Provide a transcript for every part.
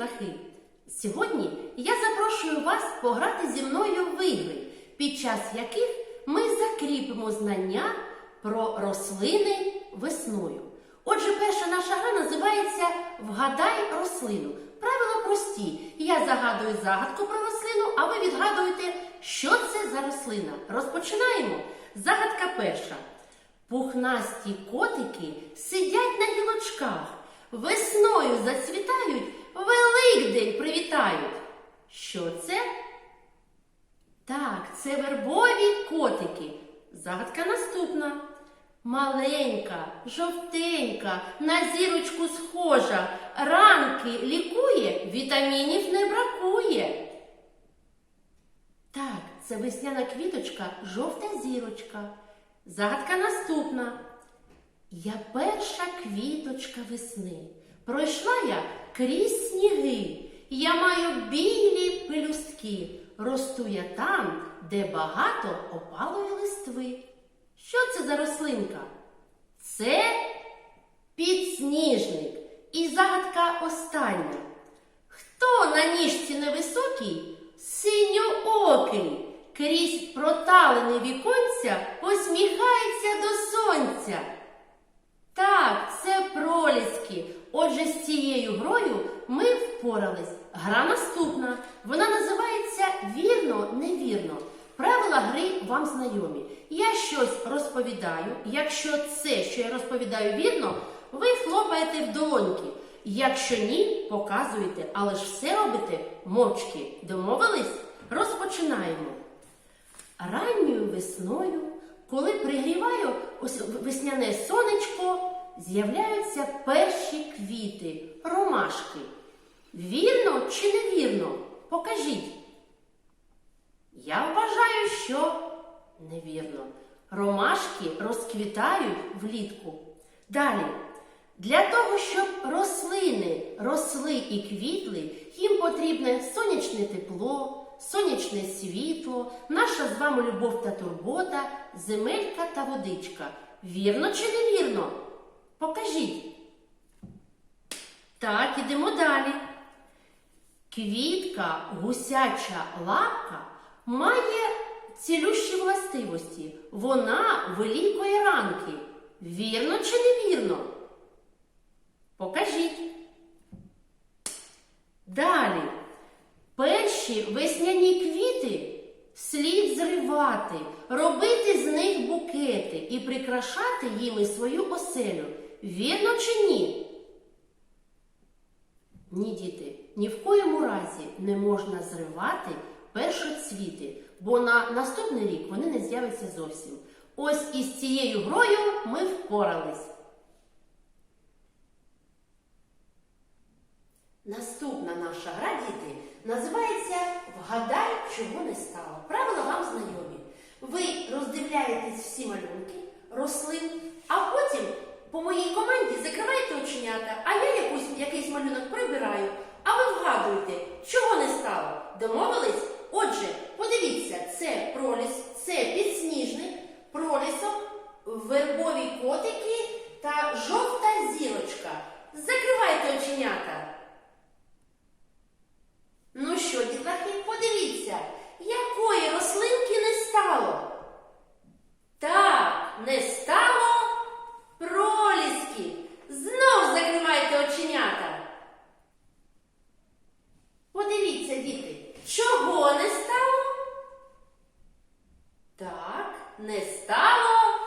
дітлахи! Сьогодні я запрошую вас пограти зі мною в ігри, під час яких ми закріпимо знання про рослини весною. Отже, перша наша гра називається Вгадай рослину. Правила прості. Я загадую загадку про рослину, а ви відгадуєте, що це за рослина. Розпочинаємо. Загадка перша. Пухнасті котики сидять на гілочках, весною зацвітають, Великдень привітають. Що це? Так, це вербові котики. Загадка наступна. Маленька, жовтенька, на зірочку схожа, ранки лікує, вітамінів не бракує. Так, це весняна квіточка, жовта зірочка. Загадка наступна. Я перша квіточка весни. Пройшла я крізь сніги. Я маю білі пелюстки. Росту я там, де багато опалої листви. Що це за рослинка? Це підсніжник. І загадка остання. Хто на ніжці невисокий, синьоокий, крізь проталене віконця посміхається до сонця? Так, це проліски. Отже, з цією грою ми впорались. Гра наступна. Вона називається Вірно, невірно. Правила гри вам знайомі. Я щось розповідаю. Якщо це, що я розповідаю вірно, ви хлопаєте в долоньки. Якщо ні, показуєте, але ж все робите мовчки. Домовились? Розпочинаємо. Ранньою весною, коли пригріваю весняне сонечко, з'являються перші квіти, ромашки. Вірно чи невірно? Покажіть. Я вважаю, що невірно. Ромашки розквітають влітку. Далі. Для того, щоб рослини росли і квітли, їм потрібне сонячне тепло, сонячне світло, наша з вами любов та турбота, земелька та водичка. Вірно чи невірно? Покажіть. Так, ідемо далі. Квітка, гусяча лапка має цілющі властивості. Вона вилікує ранки. Вірно чи невірно? Покажіть. Далі. Перші весняні квіти слід зривати, робити з них букети і прикрашати їми свою оселю. Вірно чи ні? Ні, діти, ні в коєму разі не можна зривати першоцвіти, бо на наступний рік вони не з'являться зовсім. Ось із цією грою ми впорались. Наступна наша гра, діти, називається Вгадай, чого не стало. Правила вам знайомі. Ви роздивляєтесь всі малюнки, рослин, а потім по моїй команді закриваєте оченята, а я якусь, якийсь малюнок прибираю, а ви вгадуєте, чого не стало. Домовились? Отже, подивіться, це проліс, це підсніжник, пролісок, вербові котики та жовта зірочка. Закривайте оченята. Що, дітлахи, подивіться, якої рослинки не стало? Так, не стало проліски. Знов закривайте оченята. Подивіться, діти, чого не стало? Так, не стало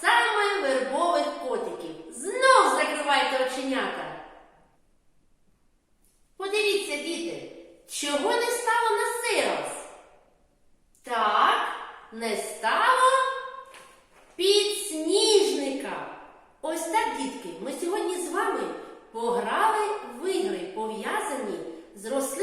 саме вербових котиків. Знов закривайте оченята. Подивіться, діти, чого не стало на раз? Так, не стало підсніжника. Ось так, дітки, ми сьогодні з вами пограли в ігри, пов'язані з рослинами